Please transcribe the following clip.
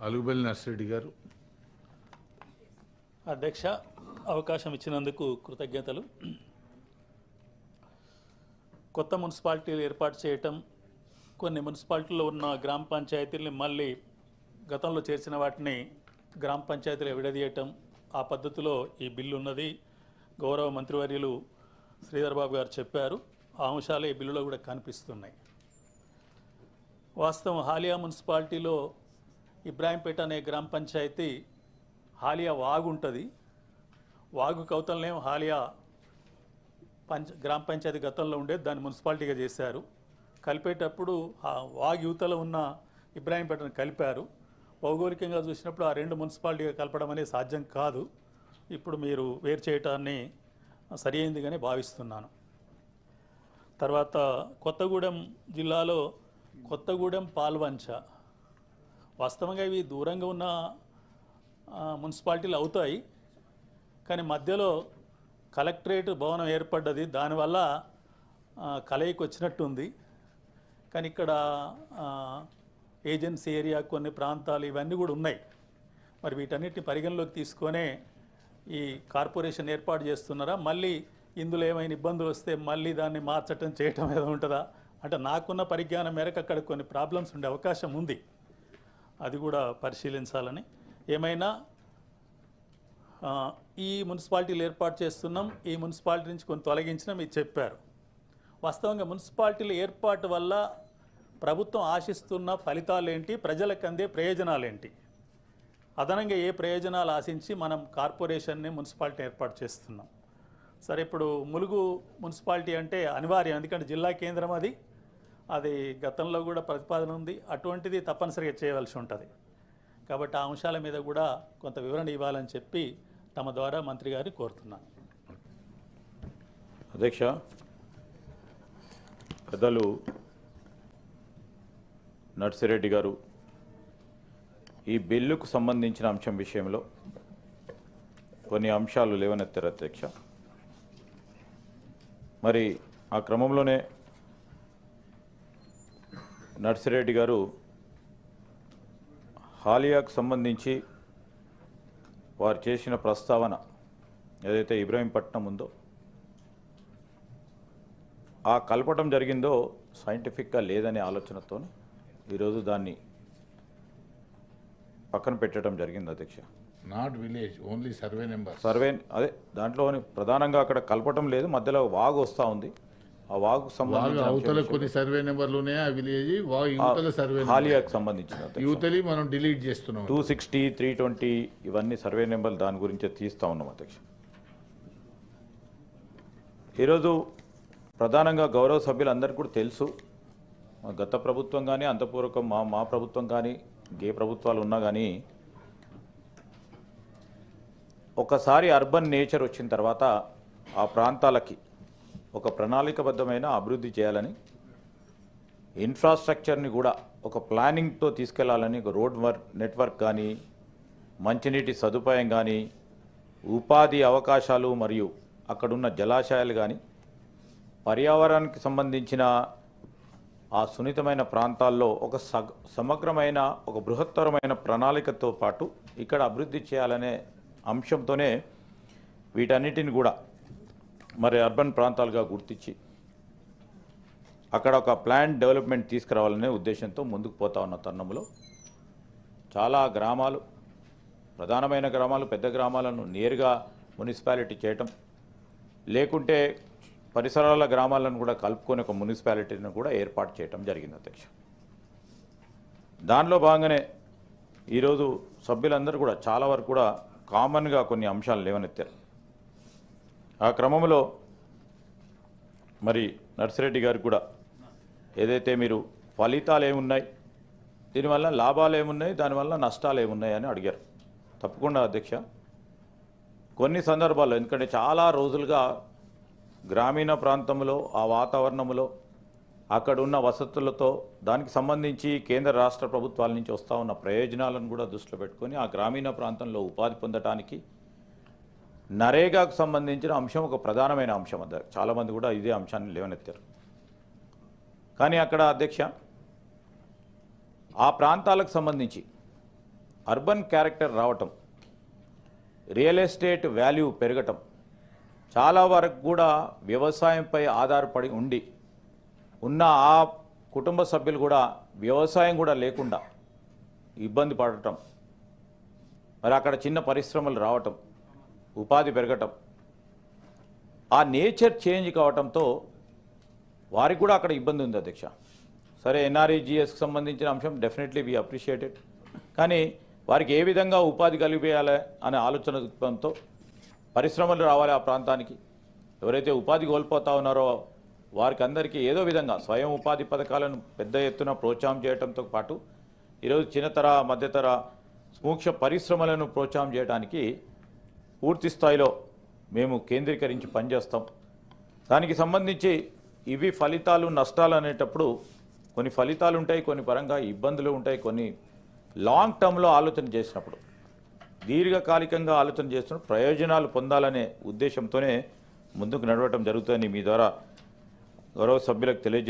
అలుగుబెల్లి నర్సిరెడ్డి గారు. అధ్యక్ష అవకాశం ఇచ్చినందుకు కృతజ్ఞతలు. కొత్త మున్సిపాలిటీలు ఏర్పాటు చేయటం కొన్ని మున్సిపాలిటీల్లో ఉన్న గ్రామ పంచాయతీల్ని మళ్ళీ గతంలో చేర్చిన వాటిని గ్రామ పంచాయతీలు విడదీయటం ఆ పద్ధతిలో ఈ బిల్లు ఉన్నది. గౌరవ మంత్రివర్యులు శ్రీధర్ బాబు గారు చెప్పారు. ఆ అంశాలు ఈ బిల్లులో కూడా కనిపిస్తున్నాయి. వాస్తవం హాలియా మున్సిపాలిటీలో ఇబ్రాహీంపేట అనే గ్రామ పంచాయతీ హాలియా వాగు ఉంటుంది. వాగు కౌతలనేం హాలియా పంచ గ్రామ పంచాయతీ గతంలో ఉండేది దాన్ని మున్సిపాలిటీగా చేశారు. కలిపేటప్పుడు ఆ వాగు యువతలో ఉన్న ఇబ్రాహీంపేటను కలిపారు. భౌగోళికంగా చూసినప్పుడు ఆ రెండు మున్సిపాలిటీగా కలపడం అనేది సాధ్యం కాదు. ఇప్పుడు మీరు వేరు చేయటాన్ని సరి అయిందిగానే భావిస్తున్నాను. తర్వాత కొత్తగూడెం జిల్లాలో కొత్తగూడెం పాల్వంచ వాస్తవంగా ఇవి దూరంగా ఉన్న మున్సిపాలిటీలు అవుతాయి. కానీ మధ్యలో కలెక్టరేట్ భవనం ఏర్పడ్డది. దానివల్ల కలయికి వచ్చినట్టుంది. కానీ ఇక్కడ ఏజెన్సీ ఏరియా కొన్ని ప్రాంతాలు ఇవన్నీ కూడా ఉన్నాయి. మరి వీటన్నిటిని పరిగణలోకి తీసుకొనే ఈ కార్పొరేషన్ ఏర్పాటు చేస్తున్నారా? మళ్ళీ ఇందులో ఏమైనా ఇబ్బందులు వస్తే మళ్ళీ దాన్ని మార్చటం చేయటం ఏదో ఉంటుందా? అంటే నాకున్న పరిజ్ఞానం మేరకు అక్కడ కొన్ని ప్రాబ్లమ్స్ ఉండే అవకాశం ఉంది. అది కూడా పరిశీలించాలని. ఏమైనా ఈ మున్సిపాలిటీలు ఏర్పాటు చేస్తున్నాం ఈ మున్సిపాలిటీ నుంచి కొన్ని తొలగించిన మీరు చెప్పారు. వాస్తవంగా మున్సిపాలిటీల ఏర్పాటు వల్ల ప్రభుత్వం ఆశిస్తున్న ఫలితాలు ఏంటి ప్రజలకు అందే ప్రయోజనాలు ఏంటి అదనంగా ఏ ప్రయోజనాలు ఆశించి మనం కార్పొరేషన్ని మున్సిపాలిటీ ఏర్పాటు చేస్తున్నాం. సరే ఇప్పుడు ములుగు మున్సిపాలిటీ అంటే అనివార్యం ఎందుకంటే జిల్లా కేంద్రం అది. అది గతంలో కూడా ప్రతిపాదన ఉంది. అటువంటిది తప్పనిసరిగా చేయవలసి ఉంటుంది. కాబట్టి ఆ అంశాల మీద కూడా కొంత వివరణ ఇవ్వాలని చెప్పి తమ ద్వారా మంత్రి గారిని కోరుతున్నాను. అధ్యక్ష పెద్దలు నర్సిరెడ్డి గారు ఈ బిల్లుకు సంబంధించిన అంశం విషయంలో కొన్ని అంశాలు లేవనెత్తారు అధ్యక్ష. మరి ఆ క్రమంలోనే నర్సిరెడ్డి గారు హాలియాకు సంబంధించి వారు చేసిన ప్రస్తావన ఏదైతే ఇబ్రాహీంపట్నం ఉందో ఆ కలపటం జరిగిందో సైంటిఫిక్గా లేదనే ఆలోచనతో ఈరోజు దాన్ని పక్కన పెట్టడం జరిగింది అధ్యక్ష. Not village only survey number survey అదే దాంట్లో ప్రధానంగా అక్కడ కలపటం లేదు మధ్యలో వాగు వస్తూ ఉంది. ఆ వాళ్ళు సంబంధించిన అవతల కొన్ని సర్వే నెంబర్లు ఉన్నాయి ఆ విలేజ్ వా యువతల సర్వే హాలియాకు సంబంధించిన యువతలి మనం డిలీట్ చేస్తున్నాం. టూ సిక్స్టీ త్రీ ట్వంటీ ఇవన్నీ సర్వే నెంబర్లు దాని గురించే తీస్తూ ఉన్నాం అధ్యక్ష. ఈరోజు ప్రధానంగా గౌరవ సభ్యులందరికీ కూడా తెలుసు. గత ప్రభుత్వం కానీ అంతపూర్వకం మా మా ప్రభుత్వం కానీ ఏ ప్రభుత్వాలు ఉన్నా కానీ ఒకసారి అర్బన్ నేచర్ వచ్చిన తర్వాత ఆ ప్రాంతాలకి ఒక ప్రణాళికబద్ధమైన అభివృద్ధి చేయాలని ఇన్ఫ్రాస్ట్రక్చర్ని కూడా ఒక ప్లానింగ్తో తీసుకెళ్ళాలని ఒక రోడ్ వర్క్ నెట్వర్క్ కానీ మంచినీటి సదుపాయం కానీ ఉపాధి అవకాశాలు మరియు అక్కడున్న జలాశయాలు కానీ పర్యావరణానికి సంబంధించిన ఆ సున్నితమైన ప్రాంతాల్లో ఒక సమగ్రమైన ఒక బృహత్తరమైన ప్రణాళికతో పాటు ఇక్కడ అభివృద్ధి చేయాలనే అంశంతోనే వీటన్నిటిని కూడా మరి అర్బన్ ప్రాంతాలుగా గుర్తించి అక్కడ ఒక ప్లాన్ డెవలప్మెంట్ తీసుకురావాలనే ఉద్దేశంతో ముందుకు పోతా ఉన్న తరుణంలో చాలా గ్రామాలు ప్రధానమైన గ్రామాలు పెద్ద గ్రామాలను నేరుగా మున్సిపాలిటీ చేయటం లేకుంటే పరిసరాల గ్రామాలను కూడా కలుపుకొని ఒక మున్సిపాలిటీని కూడా ఏర్పాటు చేయటం జరిగింది అధ్యక్ష. దానిలో భాగంగానే ఈరోజు సభ్యులందరూ కూడా చాలా వరకు కూడా కామన్గా కొన్ని అంశాలు లేవనెత్తారు. ఆ క్రమంలో మరి నర్సిరెడ్డి గారు కూడా ఏదైతే మీరు ఫలితాలు ఏమున్నాయి దీనివల్ల లాభాలు ఏమున్నాయి దానివల్ల నష్టాలు ఏమున్నాయి అని అడిగారు. తప్పకుండా అధ్యక్ష. కొన్ని సందర్భాల్లో ఎందుకంటే చాలా రోజులుగా గ్రామీణ ప్రాంతంలో ఆ వాతావరణంలో అక్కడ ఉన్న వసతులతో దానికి సంబంధించి కేంద్ర రాష్ట్ర ప్రభుత్వాల నుంచి వస్తూ ఉన్న ప్రయోజనాలను కూడా దృష్టిలో పెట్టుకొని ఆ గ్రామీణ ప్రాంతంలో ఉపాధి పొందటానికి నరేగాకు సంబంధించిన అంశం ఒక ప్రధానమైన అంశం అది. చాలామంది కూడా ఇదే అంశాన్ని లేవనెత్తారు. కానీ అక్కడ అధ్యక్ష ఆ ప్రాంతాలకు సంబంధించి అర్బన్ క్యారెక్టర్ రావటం రియల్ ఎస్టేట్ వాల్యూ పెరగటం చాలా వరకు కూడా వ్యవసాయంపై ఆధారపడి ఉండి ఉన్న ఆ కుటుంబ సభ్యులు కూడా వ్యవసాయం కూడా లేకుండా ఇబ్బంది పడటం మరి అక్కడ చిన్న పరిశ్రమలు రావటం ఉపాధి పెరగటం. ఆ నేచర్ చేంజ్ కావటంతో వారికి కూడా అక్కడ ఇబ్బంది ఉంది అధ్యక్ష. సరే ఎన్ఆర్ఈజిఎస్కి సంబంధించిన అంశం డెఫినెట్లీ వీ అప్రిషియేటెడ్ కానీ వారికి ఏ విధంగా ఉపాధి కలిపేయాలి అనే ఆలోచన దృక్పథంతో పరిశ్రమలు రావాలి ఆ ప్రాంతానికి. ఎవరైతే ఉపాధి కోల్పోతా ఉన్నారో వారికి అందరికీ ఏదో విధంగా స్వయం ఉపాధి పథకాలను పెద్ద ఎత్తున ప్రోత్సాహం చేయడంతో పాటు ఈరోజు చిన్నతర మధ్యతర సూక్ష్మ పరిశ్రమలను ప్రోత్సాహం చేయడానికి పూర్తి స్థాయిలో మేము కేంద్రీకరించి పనిచేస్తాం. దానికి సంబంధించి ఇవి ఫలితాలు నష్టాలు అనేటప్పుడు కొన్ని ఫలితాలు ఉంటాయి కొన్ని పరంగా ఇబ్బందులు ఉంటాయి కొన్ని లాంగ్ టర్మ్లో ఆలోచన చేసినప్పుడు దీర్ఘకాలికంగా ఆలోచన చేస్తున్న ప్రయోజనాలు పొందాలనే ఉద్దేశంతోనే ముందుకు నడవటం జరుగుతుందని మీ ద్వారా గౌరవ సభ్యులకు తెలియజే